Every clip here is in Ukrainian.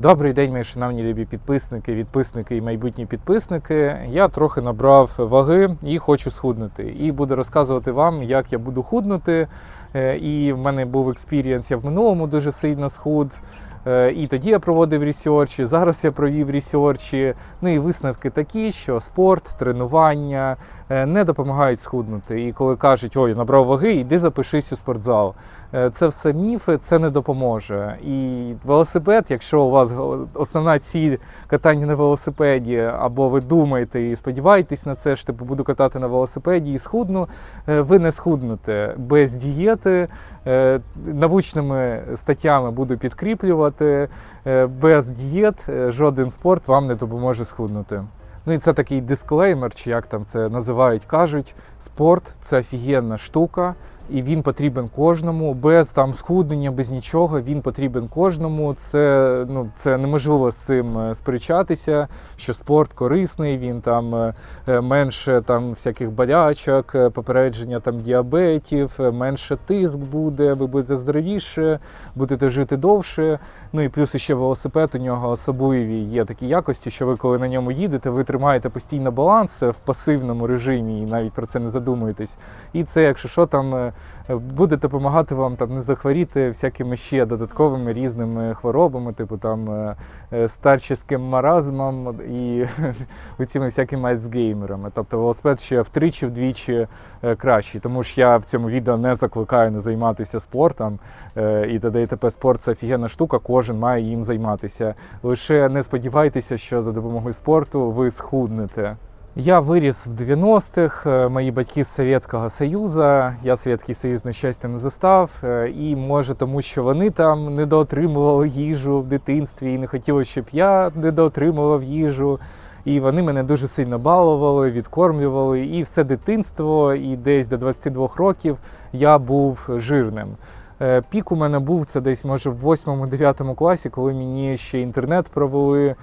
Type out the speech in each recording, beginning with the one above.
Добрий день, мої шановні любі підписники, відписники і майбутні підписники. Я трохи набрав ваги і хочу схуднути. І буду розказувати вам, як я буду худнути. Е, І в мене був експірієнс, я в минулому дуже сильно схуд. Е, І тоді я проводив ресерчі, зараз я провів ресерчі. Ну і висновки такі, що спорт, тренування е, не допомагають схуднути. І коли кажуть, ой, набрав ваги, іди запишись у спортзал. Е, Це все міфи, це не допоможе. І велосипед, якщо у вас основна ціль катання на велосипеді, або ви думаєте і сподіваєтесь на це, що типу буду катати на велосипеді і схудну, ви не схуднете без дієти. Е, Научними статтями буду підкріплювати. е, Без дієт е, жоден спорт вам не допоможе схуднути. Ну і це такий дисклеймер, чи як там це називають, кажуть. Спорт це офігенна штука, і він потрібен кожному. Без там схуднення, без нічого. Він потрібен кожному. Це ну це неможливо з цим е, сперечатися. Що спорт корисний, він там е, е, менше там всяких болячок, попередження там діабетів, менше тиск буде. Ви будете здоровіше, будете жити довше. Ну і плюс ще велосипед у нього особливі є такі якості, що ви коли на ньому їдете, ви тримаєте постійно баланс в пасивному режимі і навіть про це не задумуєтесь. І це, якщо що, там буде допомагати вам там не захворіти всякими ще додатковими різними хворобами, типу там е, е, старческим маразмом і цими всякими альцгеймерами. Тобто велосипед ще втричі-вдвічі е, кращий. Тому ж я в цьому відео не закликаю не займатися спортом. Е, І т.д. і т.п. спорт це офігенна штука, кожен має їм займатися. Лише не сподівайтеся, що за допомогою спорту ви схуднете. Я виріс в 90-х, е, мої батьки з Совєтського Союзу. Я Совєтський Союз, на щастя, не застав. Е, І може тому, що вони там недоотримували їжу в дитинстві і не хотіли, щоб я недоотримував їжу. І вони мене дуже сильно балували, відкормлювали. І все дитинство, і десь до 22 років я був жирним. Е, Пік у мене був це десь, може, в 8-9 класі, коли мені ще інтернет провели.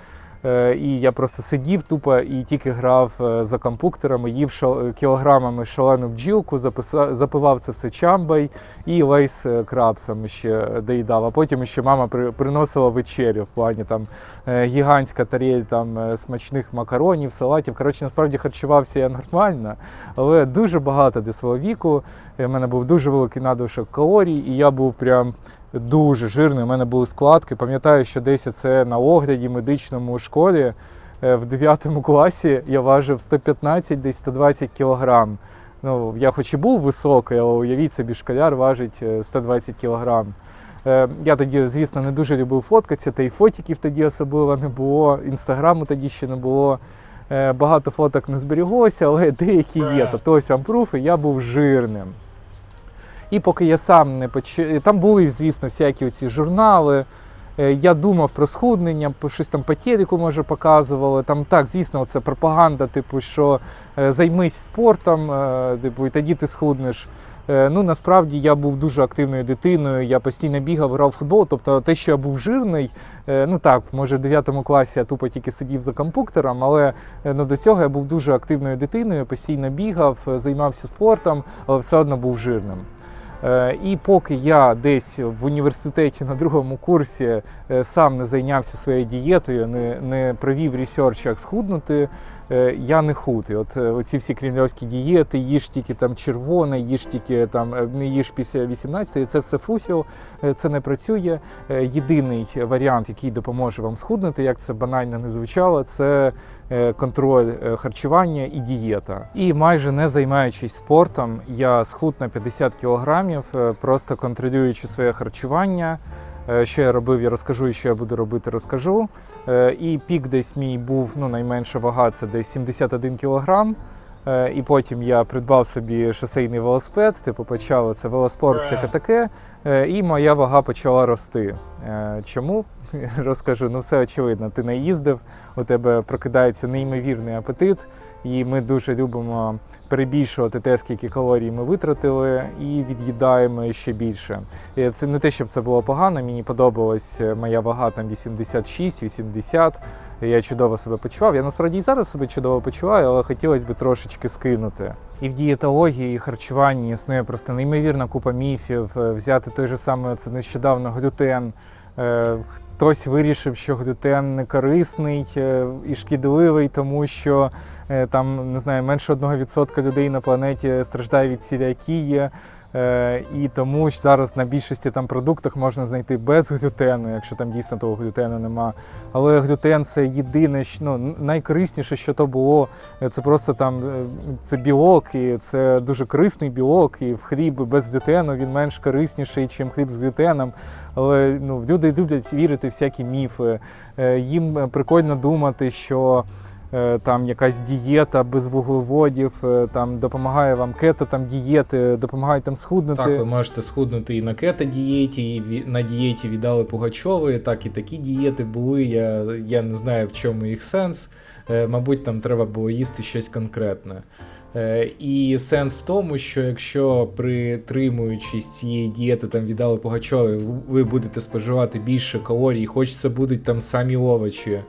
Е, І я просто сидів тупо і тільки грав е, за компуктерами, їв шо- кілограмами шалену бджілку, записа- запивав це все чамбай і лейс е, крабсом ще доїдав. А потім ще мама при- приносила вечерю в плані там е, гігантська таріль там е, смачних макаронів, салатів. Коротше, насправді харчувався я нормально, але дуже багато для свого віку. У мене був дуже великий надлишок калорій, і я був прям дуже жирний. У мене були складки. Пам'ятаю, що десь це на огляді медичному у школі е, в 9 класі я важив 115, десь 120 кілограм. Ну, я хоч і був високий, але уявіть собі, школяр важить е, 120 кілограм. Е, Я тоді, звісно, не дуже любив фоткатися, та й фотіків тоді особливо не було, інстаграму тоді ще не було. Е, Багато фоток не зберіглося, але деякі є. Тобто ось вам пруфи, я був жирним. І поки я сам не почав. Там були, звісно, всякі ці журнали. Е, Я думав про схуднення, щось там по телеку, може, показували. Там так, звісно, це пропаганда, типу, що е, займись спортом, е, типу, і тоді ти схуднеш. Ну, насправді я був дуже активною дитиною, я постійно бігав, грав в футбол. Тобто те, що я був жирний, ну так, може в 9 класі я тупо тільки сидів за комп'ютером, але ну, до цього я був дуже активною дитиною, постійно бігав, займався спортом, але все одно був жирним. Е, І поки я десь в університеті на другому курсі е, сам не зайнявся своєю дієтою, не, не провів ресерч, як схуднути, я не худ. От е, оці всі кремлівські дієти, їж тільки там червоне, їж тільки там е, не їж після 18, це все фуфіл, е, це не працює. Е, Єдиний варіант, який допоможе вам схуднути, як це банально не звучало, це е, контроль е, харчування і дієта. І майже не займаючись спортом, я схуд на 50 кілограмів, е, просто контролюючи своє харчування. Е, Що я робив, я розкажу, і що я буду робити, розкажу. Е, І пік десь мій був, ну найменша вага це десь 71 кілограм. Е, І потім я придбав собі шосейний велосипед, типу почав це велоспорт, всяке таке. І моя вага почала рости. Чому? Розкажу, ну все очевидно. Ти не їздив, у тебе прокидається неймовірний апетит, і ми дуже любимо перебільшувати те, скільки калорій ми витратили, і від'їдаємо ще більше. І це не те, щоб це було погано. Мені подобалась е, моя вага там 86-80. Я чудово себе почував. Я насправді і зараз себе чудово почуваю, але хотілося б трошечки скинути. І в дієтології, і харчуванні існує просто неймовірна купа міфів. Е, Взяти той же самий це нещодавно глютен. Хтось вирішив, що глютен не корисний е, і шкідливий, тому що е, там не знаю, менше 1% людей на планеті страждає від ціліакії. Е, І тому ж зараз на більшості там продуктах можна знайти без глютену, якщо там дійсно того глютену нема. Але глютен це єдине, ну, найкорисніше, що то було. Це просто там е, це білок, і це дуже корисний білок. І в хліб без глютену він менш корисніший, ніж хліб з глютеном. Але ну, люди люблять вірити в всякі міфи. Е, Їм прикольно думати, що там якась дієта без вуглеводів, е, там допомагає вам кето, там дієти, допомагають там схуднути. Так, ви можете схуднути і на кето-дієті, і на дієті віддали Пугачової, так і такі дієти були. Я, я не знаю, в чому їх сенс. Е, Мабуть, там треба було їсти щось конкретне. Е, І сенс в тому, що якщо притримуючись цієї дієти там віддали Пугачової, ви будете споживати більше калорій, хоч це будуть там самі овочі, е,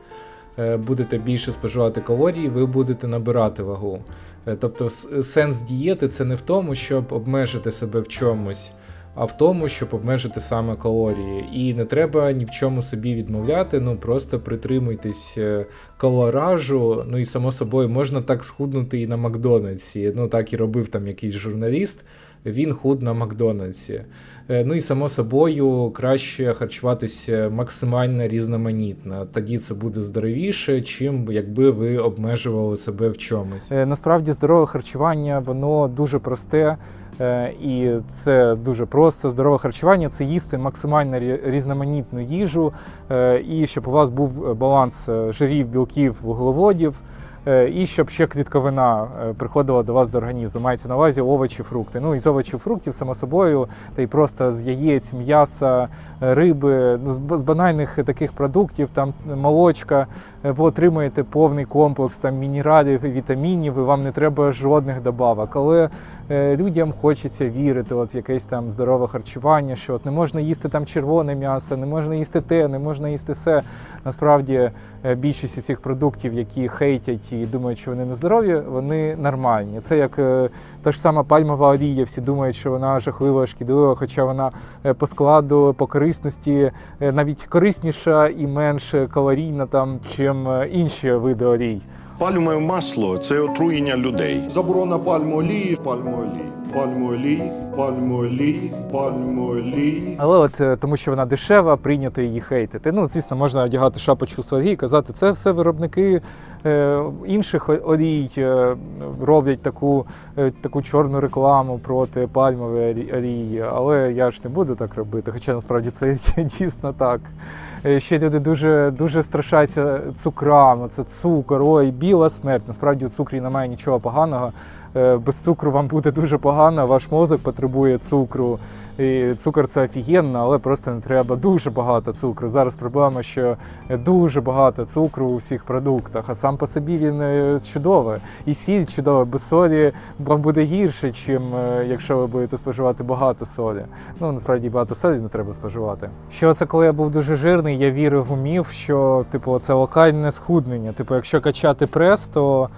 будете більше споживати калорій, ви будете набирати вагу. Е, Тобто сенс дієти це не в тому, щоб обмежити себе в чомусь, а в тому, щоб обмежити саме калорії. І не треба ні в чому собі відмовляти, ну просто притримуйтесь е, калоражу. Ну і само собою можна так схуднути і на Макдональдсі. Ну так і робив там якийсь журналіст. Він худ на Макдональдсі. Е, Ну і само собою краще харчуватися максимально різноманітно. Тоді це буде здоровіше, чим якби ви обмежували себе в чомусь. Е, Насправді здорове харчування воно дуже просте, е, і це дуже просто. Здорове харчування це їсти максимально різноманітну їжу, і щоб у вас був баланс жирів, білків, вуглеводів. Е, І щоб ще клітковина е, приходила до вас до організму. Мається на увазі овочі, фрукти. Ну із овочів, фруктів, само собою, та й просто з яєць, м'яса, е, риби, ну, з банальних таких продуктів, там молочка, ви отримуєте повний комплекс там мінералів і вітамінів, і вам не треба жодних добавок. Але людям хочеться вірити от в якесь там здорове харчування, що от не можна їсти там червоне м'ясо, не можна їсти те, не можна їсти все. Насправді більшість цих продуктів, які хейтять і думають, що вони нездорові, вони нормальні. Це як е, та ж сама пальмова олія. Всі думають, що вона жахлива, шкідлива, хоча вона е, по складу, по корисності е, навіть корисніша і менш калорійна там, чим інші види олій. Пальмове масло це отруєння людей. Заборона пальмолії, пальмолії, пальмолії, пальмолії, пальмолії. Але от е, тому, що вона дешева, прийнято її хейтити. Ну, звісно, можна одягати шапочку сварги і казати, це все виробники е, інших олій е, роблять таку, е, таку чорну рекламу проти пальмової олі- олії. Але я ж не буду так робити, хоча насправді це дійсно так. Е, Ще люди дуже, дуже страшаться цукрам, це цукор, ой, біла смерть. Насправді у цукрі немає нічого поганого. Е, Без цукру вам буде дуже погано, ваш мозок потребує цукру. І цукор це офігенно, але просто не треба дуже багато цукру. Зараз проблема, що дуже багато цукру у всіх продуктах, а сам по собі він е, чудовий. І сіль чудова, без солі вам буде гірше, чим е, якщо ви будете споживати багато солі. Ну насправді багато солі не треба споживати. Що це коли я був дуже жирний, я вірив у міф, що типу це локальне схуднення. Типу, якщо качати прес, то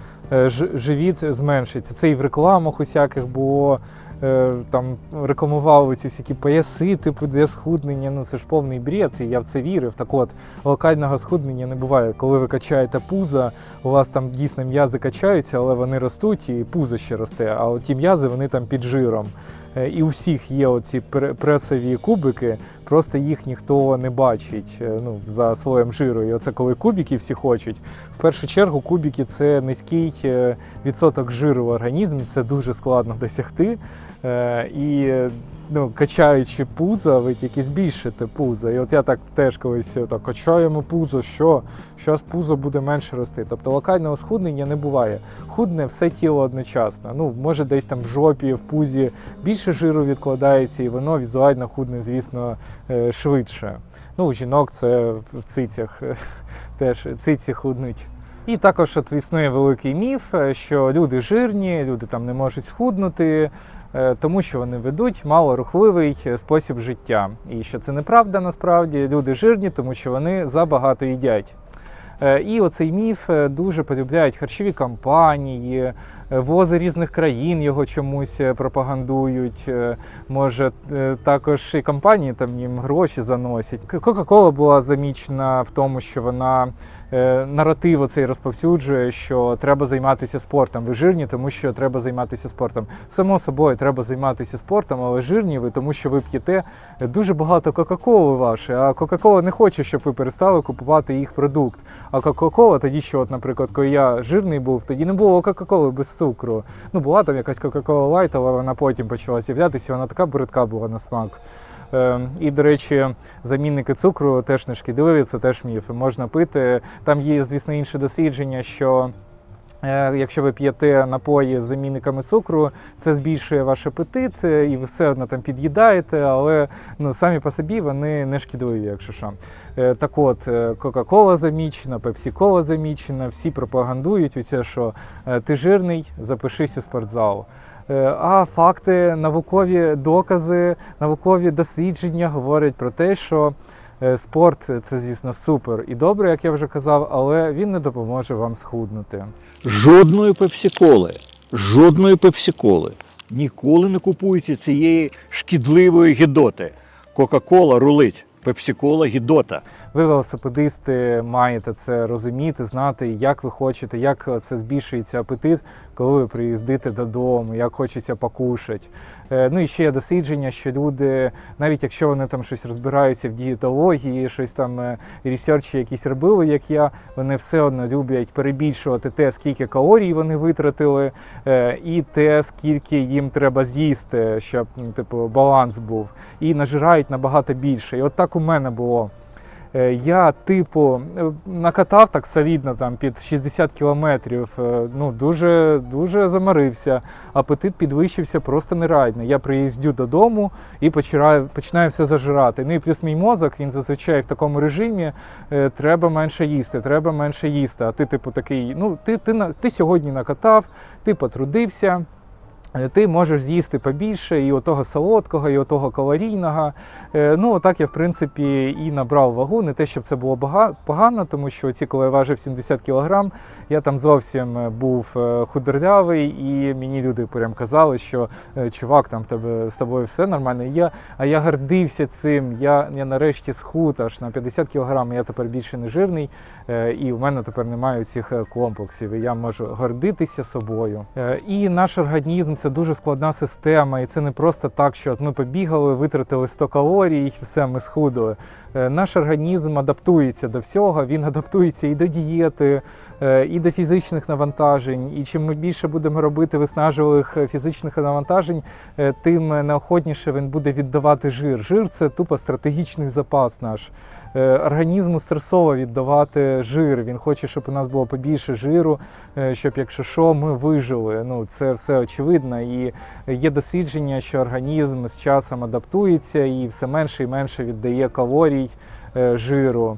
живіт зменшиться. Це і в рекламах усяких було. Е, Там рекламували ці всякі пояси, типу для схуднення. Ну це ж повний бред, і я в це вірив. Так от локального схуднення не буває. Коли ви качаєте пузо, у вас там дійсно м'язи качаються, але вони ростуть, і пузо ще росте. А от ті м'язи вони там під жиром. Е, І у всіх є оці пре- пресові кубики, просто їх ніхто не бачить е, ну, за слоєм жиру. І оце коли кубики всі хочуть. В першу чергу кубики це низький відсоток жиру в організмі, це дуже складно досягти. Е, І ну, качаючи пузо, ви тільки збільшите пузо. І от я так теж колись е, так качаємо пузо, що зараз пузо буде менше рости. Тобто локального схуднення не буває. Худне все тіло одночасно. Ну, може, десь там в жопі, в пузі більше жиру відкладається, і воно візуально худне, звісно, е, швидше. Ну, у жінок це в цицях теж циці худнуть. І також от існує великий міф, що люди жирні, люди там не можуть схуднути, тому що вони ведуть малорухливий е, спосіб життя. І що це неправда насправді. Люди жирні, тому що вони забагато їдять. Е, І оцей міф е, дуже полюбляють харчові компанії, е, вози різних країн його чомусь пропагандують. Може, також і компанії там їм гроші заносять. Кока-кола була замічена в тому, що вона наратив оцей розповсюджує, що треба займатися спортом. Ви жирні, тому що треба займатися спортом. Само собою, треба займатися спортом, але жирні ви, тому що ви п'єте дуже багато Кока-Коли вашої, а Кока-Кола не хоче, щоб ви перестали купувати їх продукт. А Кока-Кола тоді, що, от, наприклад, коли я жирний був, тоді не було Кока-Коли без цукру. Ну, була там якась Кока-Кола Лайт, але вона потім почала з'являтися, вона така бридка була на смак. Е, І, до речі, замінники цукру теж не шкідливі, це теж міф. Можна пити. Там є, звісно, інше дослідження, що. Е, Якщо ви п'єте напої з замінниками цукру, це збільшує ваш апетит, е, і ви все одно там під'їдаєте, але ну, самі по собі вони не шкідливі, якщо що. Е, Так от, Кока-Кола замічена, Пепсі-Кола замічена, всі пропагандують оце, що е, ти жирний, запишись у спортзал. А факти, наукові докази, наукові дослідження говорять про те, що спорт це, звісно, супер і добре, як я вже казав, але він не допоможе вам схуднути. Жодної пепсиколи, жодної пепсиколи. Ніколи не купуйте цієї шкідливої гідоти. Кока-кола рулить, пепсикола гідота. Ви, велосипедисти, маєте це розуміти, знати, як ви хочете, як це збільшується апетит, коли ви приїздите додому, як хочеться покушати. Е, Ну і ще є дослідження, що люди, навіть якщо вони там щось розбираються в дієтології, щось там е, ресерчі якісь робили, як я, вони все одно люблять перебільшувати те, скільки калорій вони витратили, е, і те, скільки їм треба з'їсти, щоб типу баланс був, і нажирають набагато більше. І от так у мене було. Е, Я, типу, е, накатав так солідно там під 60 кілометрів. е, Ну, дуже, дуже замарився. Апетит підвищився просто нереально. Я приїздю додому і починаю, починаю все зажирати. Ну і плюс мій мозок, він зазвичай в такому режимі треба менше їсти, треба менше їсти. А ти, типу, такий, ну, ти, ти, ти сьогодні накатав, ти потрудився. Е, Ти можеш з'їсти побільше і отого солодкого, і отого калорійного. Е, Ну, отак я, в принципі, і набрав вагу. Не те, щоб це було погано, тому що ці, коли я важив 70 кг, я там зовсім е, був худорлявий, і мені люди прям казали, що чувак, там тебе з тобою все нормально. Я, а я гордився цим. Я, я нарешті схуд аж на 50 кг, я тепер більше не жирний, і в мене тепер немає цих комплексів. І я можу гордитися собою. І наш організм це дуже складна система, і це не просто так, що от ми побігали, витратили 100 калорій, і все, ми схудли. Е, Наш організм адаптується до всього, він адаптується і до дієти, е, і до фізичних навантажень. І чим ми більше будемо робити виснажливих е, фізичних навантажень, тим неохотніше він буде віддавати жир. Жир це тупо стратегічний запас наш. Е, Організму стресово віддавати жир. Він хоче, щоб у нас було побільше жиру, е, щоб якщо що, ми вижили. Ну це все очевидно. І є дослідження, що організм з часом адаптується і все менше і менше віддає калорій е, жиру.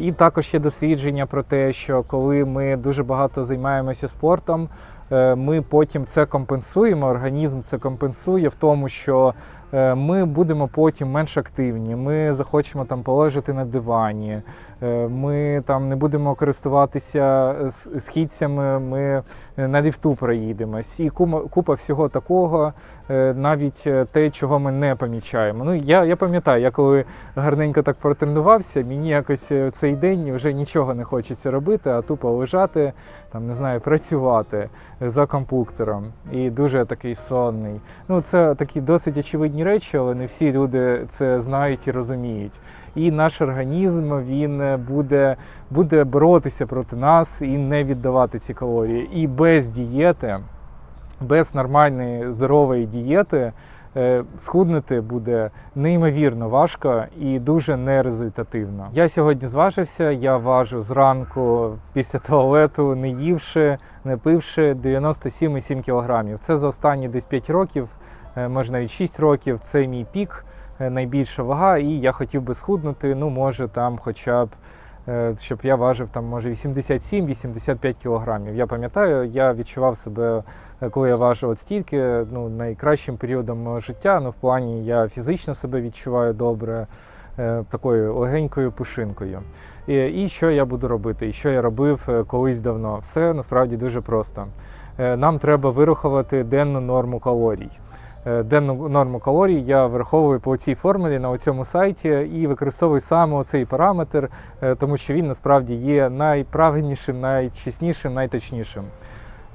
І також є дослідження про те, що коли ми дуже багато займаємося спортом, ми потім це компенсуємо. Організм це компенсує в тому, що е, ми будемо потім менш активні. Ми захочемо там полежати на дивані, е, ми там не будемо користуватися східцями, ми е, на ліфту проїдемось. І кума- купа всього такого, е, навіть е, те, чого ми не помічаємо. Ну я, я пам'ятаю, я коли гарненько так протренувався, мені якось е, цей день вже нічого не хочеться робити, а тупо лежати, там не знаю, працювати за комп'ютером. І дуже такий сонний. Ну, це такі досить очевидні речі, але не всі люди це знають і розуміють. І наш організм він е, буде, буде боротися проти нас і не віддавати ці калорії. І без дієти, без нормальної здорової дієти. Е, Схуднути буде неймовірно важко і дуже нерезультативно. Я сьогодні зважився. Я важу зранку після туалету, не ївши, не пивши 97,7 кілограмів. Це за останні десь 5 років, е, може навіть 6 років. Це мій пік, е, найбільша вага, і я хотів би схуднути. Ну, може, там, хоча б. Е, Щоб я важив там може 87-85 кілограмів. Я пам'ятаю, я відчував себе, е, коли я важив от стільки, ну найкращим періодом мого життя. Ну, в плані я фізично себе відчуваю добре. е, такою легенькою пушинкою. І, і що я буду робити, і що я робив колись давно. Все насправді дуже просто. Нам треба вирахувати денну норму калорій. Е, Денну норму калорій я враховую по цій формулі на цьому сайті і використовую саме цей параметр, е, тому що він насправді є найправильнішим, найчеснішим, найточнішим.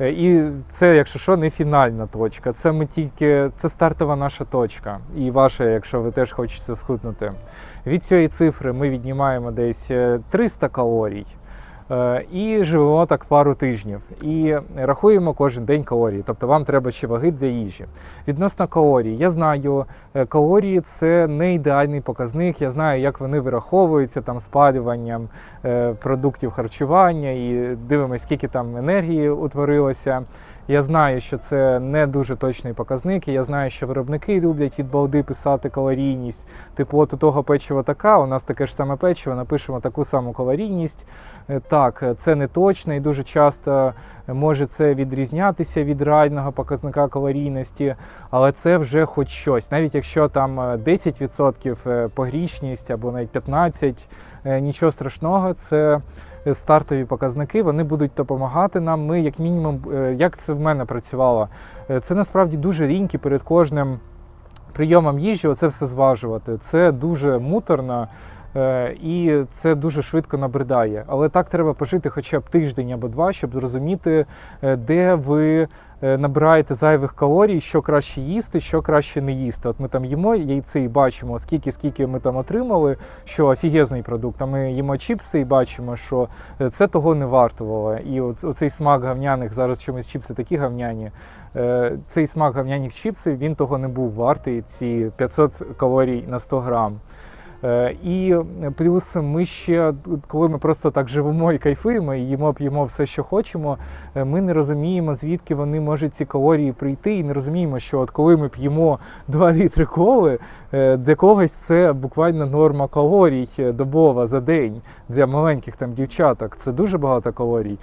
Е, І це, якщо що, не фінальна точка. Це ми тільки це стартова наша точка. І ваша, якщо ви теж хочете схуднути. Від цієї цифри ми віднімаємо десь е, 300 калорій. Е, І живемо так пару тижнів і рахуємо кожен день калорії. Тобто вам треба ще ваги для їжі. Відносно калорій, я знаю, е, калорії це не ідеальний показник. Я знаю, як вони вираховуються там спалюванням е, продуктів харчування і дивимося, скільки там енергії утворилося. Я знаю, що це не дуже точний показник. і Я знаю, що виробники люблять від балди писати калорійність. Типу, от у того печива така, у нас таке ж саме печиво, напишемо таку саму калорійність. Е, Так, е, це не точно і дуже часто може це відрізнятися від реального показника калорійності, але це вже хоч щось. Навіть якщо там е, 10% е, погрішність або навіть 15%, е, нічого страшного, це е, стартові показники, вони будуть допомагати нам. Ми, як мінімум, е, як це в мене працювало, Е, це насправді дуже ліньки перед кожним прийомом їжі, оце все зважувати. Це дуже муторно. Е, І це дуже швидко набридає. Але так треба пожити хоча б тиждень або два, щоб зрозуміти, е, де ви е, набираєте зайвих калорій, що краще їсти, що краще не їсти. От ми там їмо яйце і бачимо, скільки скільки ми там отримали, що офігезний продукт. А ми їмо чіпси і бачимо, що це того не вартувало. І оцей смак гавняних зараз чомусь чіпси такі гавняні. Цей смак гавняних чіпсів він того не був вартий, ці 500 калорій на 100 грам. Е, І плюс ми ще, коли ми просто так живемо і кайфуємо, і їмо п'ємо все, що хочемо, е, ми не розуміємо, звідки вони можуть ці калорії прийти, і не розуміємо, що от коли ми п'ємо 2 літри коли, е, для когось це буквально норма калорій добова за день для маленьких там дівчаток. Це дуже багато калорій.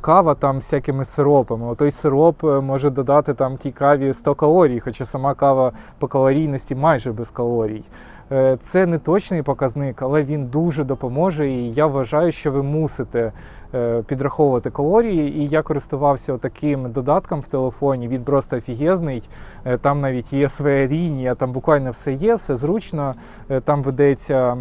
Кава там всякими сиропами. Отой сироп може додати там тій каві 100 калорій, хоча сама кава по калорійності майже без калорій. Е, Це не точний показник, але він дуже допоможе. І я вважаю, що ви мусите е, підраховувати калорії. І я користувався таким додатком в телефоні. Він просто офігезний. Е, Там навіть є своя лінія, там буквально все є, все зручно. Там ведеться.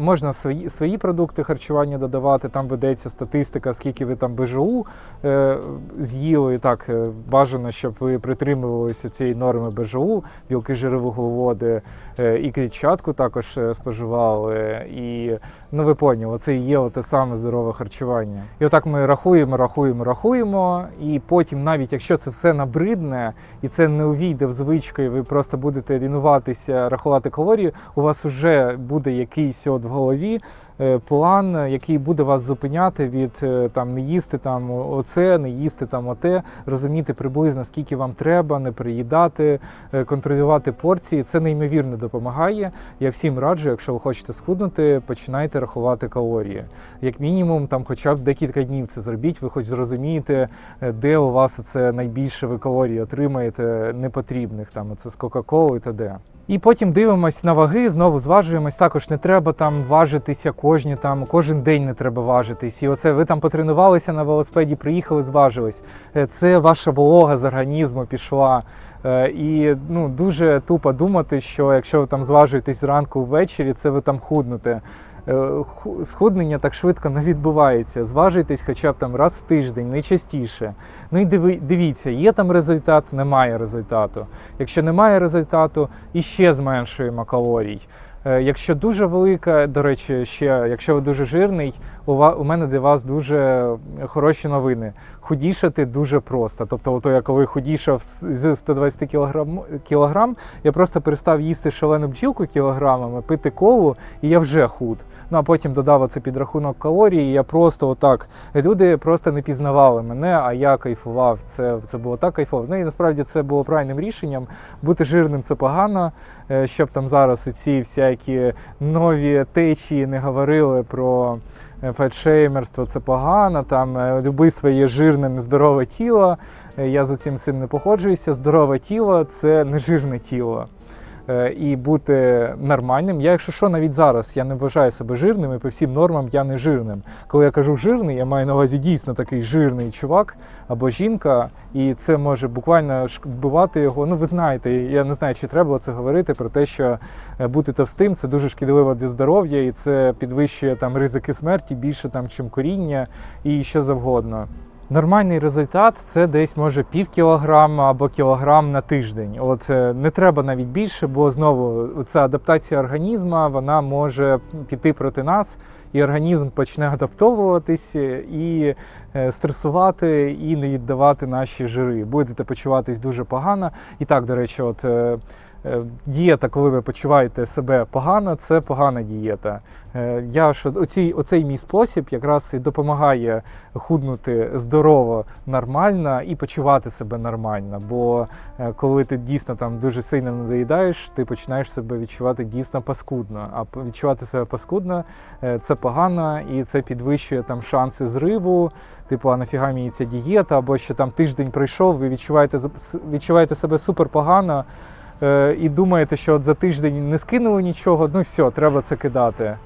Можна свої, свої продукти харчування додавати, там ведеться статистика, скільки ви там БЖУ е, з'їли. Так, е, бажано, щоб ви притримувалися цієї норми БЖУ, білки, жири, вуглеводи е, і клітчатку також е, споживали. І ну ви поняли, це і є те саме здорове харчування. І отак ми рахуємо, рахуємо, рахуємо. І потім, навіть якщо це все набридне і це не увійде в звичку, і ви просто будете лінуватися, рахувати калорії, у вас вже буде якийсь от в голові е, план, е, який буде вас зупиняти від е, там не їсти там оце, не їсти там оте, розуміти приблизно скільки вам треба, не приїдати, контролювати порції. Це неймовірно допомагає. Я всім раджу, якщо ви хочете схуднути, починайте рахувати калорії. Як мінімум, там, хоча б декілька днів це зробіть, ви хоч зрозумієте, де у вас це найбільше ви калорій отримаєте непотрібних, там це з Кока-Коли та де. І потім дивимось на ваги, знову зважуємось. Також не треба там важитися кожні там, кожен день не треба важитись. І оце ви там потренувалися на велосипеді, приїхали, зважились. Е, Це ваша волога з організму пішла. Е, І ну дуже тупо думати, що якщо ви там зважуєтесь зранку ввечері, це ви там худнете. Е, Схуднення так швидко не відбувається. Зважуйтесь хоча б там раз в тиждень, не частіше. Ну і дивіться, є там результат, немає результату. Якщо немає результату, іще зменшуємо калорій. Е, Якщо дуже велика, до речі, ще якщо ви дуже жирний, у, мене для вас дуже хороші новини. Худішати дуже просто. Тобто, ото я коли худішав з з 120 кілограм, кілограм, я просто перестав їсти шалену бджілку кілограмами, пити колу, і я вже худ. Ну а потім додав оце підрахунок калорій, і я просто отак. Люди просто не пізнавали мене, а я кайфував. Це, це було так кайфово. Ну і насправді це було правильним рішенням. Бути жирним це погано, е, щоб там зараз ці всякі нові течії не говорили про е, фетшеймерство, це погано. Там е, люби своє жирне, нездорове тіло. Е, Я за цим всім не погоджуюся. Здорове тіло це не жирне тіло. Е, і бути нормальним. Я, якщо що, навіть зараз я не вважаю себе жирним, і по всім нормам я не жирним. Коли я кажу жирний, я маю на увазі дійсно такий жирний чувак або жінка, і це може буквально вбивати його. Ну, ви знаєте, я не знаю, чи треба це говорити про те, що е, бути товстим це дуже шкідливо для здоров'я, і це підвищує там ризики смерті більше там, чим коріння і що завгодно. Нормальний результат це десь може пів кілограма або кілограм на тиждень. От е, не треба навіть більше, бо знову ця адаптація організму вона може піти проти нас, і організм почне адаптовуватись і е, стресувати, і не віддавати наші жири. Будете почуватись дуже погано. І так, до речі, от. Е, Дієта, коли ви почуваєте себе погано, це погана дієта. Е, Я що оцій, оцей мій спосіб якраз і допомагає худнути здорово, нормально і почувати себе нормально. Бо е, коли ти дійсно там дуже сильно надоїдаєш, ти починаєш себе відчувати дійсно паскудно. А відчувати себе паскудно це погано і це підвищує там шанси зриву. Типу, а нафіга мені ця дієта, або ще там тиждень пройшов, ви відчуваєте відчуваєте себе супер погано. Е, І думаєте, що от за тиждень не скинули нічого, ну все, треба це кидати.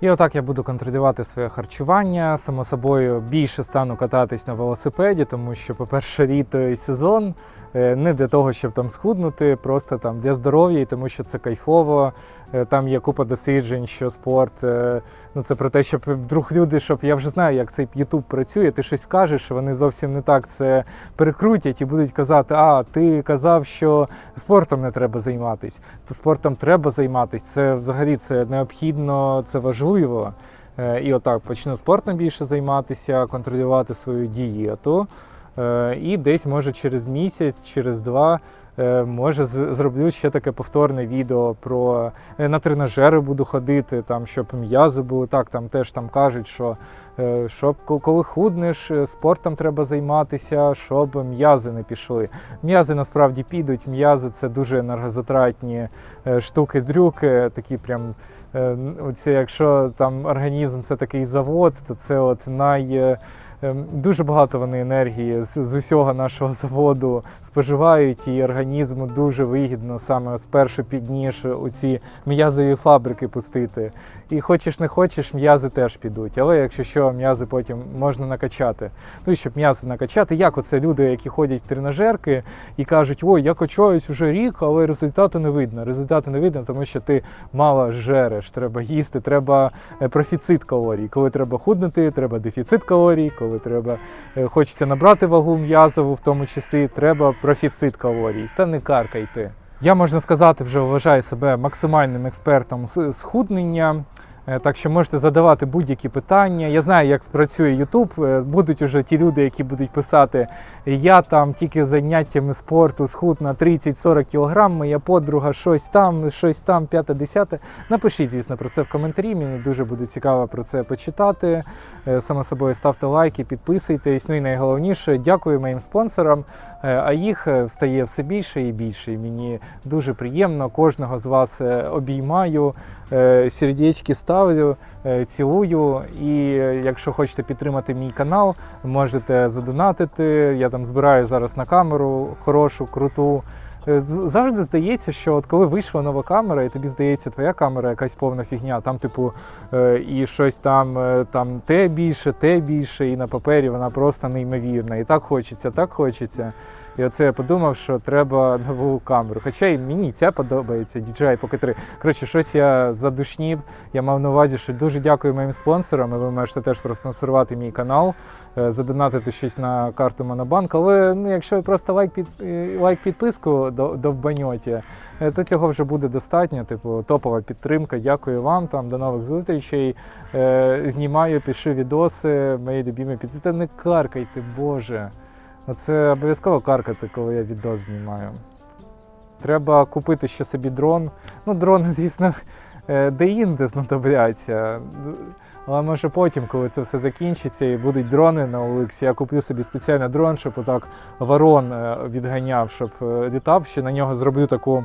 І отак я буду контролювати своє харчування. Само собою більше стану кататись на велосипеді, тому що, по-перше, літо і сезон е, не для того, щоб там схуднути, просто там для здоров'я, і тому що це кайфово. Е, Там є купа досліджень, що спорт е, ну це про те, щоб вдруг люди, щоб я вже знаю, як цей YouTube працює. Ти щось скажеш, вони зовсім не так це перекрутять і будуть казати: А, ти казав, що спортом не треба займатися. То спортом треба займатися. Це взагалі це необхідно, це важливо. Е, І отак почну спортом більше займатися, контролювати свою дієту. Е, І десь може через місяць, через два. Е, Може, зроблю ще таке повторне відео про е, на тренажери буду ходити, там щоб м'язи були. Так, там теж там кажуть, що е, щоб коли худнеш, спортом треба займатися, щоб м'язи не пішли. М'язи насправді підуть. М'язи це дуже енергозатратні штуки-дрюки, такі прям оці, якщо там організм це такий завод, то це от най. Ем, Дуже багато вони енергії з, з усього нашого заводу споживають, і організму дуже вигідно саме спершу під ніж оці м'язові фабрики пустити. І хочеш не хочеш, м'язи теж підуть. Але якщо що, м'язи потім можна накачати. Ну і щоб м'язи накачати, як оце люди, які ходять в тренажерки і кажуть, ой, я качаюсь вже рік, але результату не видно. Результату не видно, тому що ти мало жереш, треба їсти, треба е, профіцит калорій. Коли треба худнути, треба дефіцит калорій, коли треба е, хочеться набрати вагу м'язову, в тому числі треба профіцит калорій. Та не каркайте. Я можна сказати, вже вважаю себе максимальним експертом з схуднення. Е, Так що можете задавати будь-які питання. Я знаю, як працює YouTube. Е, Будуть уже ті люди, які будуть писати: я там тільки заняттями спорту схуд на 30-40 кг, моя подруга щось там, щось там, п'яте, десяте. Напишіть, звісно, про це в коментарі. Мені дуже буде цікаво про це почитати. Е, Само собою ставте лайки, підписуйтесь. Ну і найголовніше, дякую моїм спонсорам. А їх стає все більше і більше. Мені дуже приємно. Кожного з вас обіймаю, сердечки ставлю, е, цілую. І е, якщо хочете підтримати мій канал, можете задонатити. Я там збираю зараз на камеру хорошу, круту. Е, Завжди здається, що от коли вийшла нова камера, і тобі здається, твоя камера якась повна фігня, там, типу, і щось там, там те більше, те більше, і на папері вона просто неймовірна. І так хочеться, так хочеться. І оце я подумав, що треба нову камеру. Хоча і мені ця подобається, DJI Pocket 3. Коротше, щось я задушнів. Я мав на увазі, що дуже дякую моїм спонсорам. і Ви можете теж проспонсорувати мій канал, е, задонатити щось на карту Монобанк. Але ну, якщо ви просто лайк під е, лайк підписку до- довбаньоті, е, то цього вже буде достатньо. Типу, топова підтримка. Дякую вам. Там до нових зустрічей. Знімаю, пишу відоси. Мої любімі під Та не каркайте, Боже. Оце обов'язково каркати, коли я відос знімаю. Треба купити ще собі дрон. Ну, дрони, звісно, е, де-інде знадобляться. Але може потім, коли це все закінчиться і будуть дрони на Оликсі, я куплю собі спеціальний дрон, щоб отак ворон е, відганяв, щоб е, літав. Ще на нього зроблю таку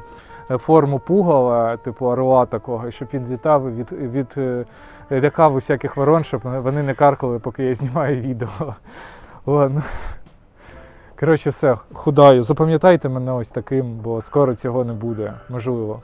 форму пугала, типу орла такого, щоб він літав і від, від лякав усяких ворон, щоб вони не каркали, поки я знімаю відео. Ладно. Коротше, все, худаю. Запам'ятайте мене ось таким, бо скоро цього не буде. Можливо.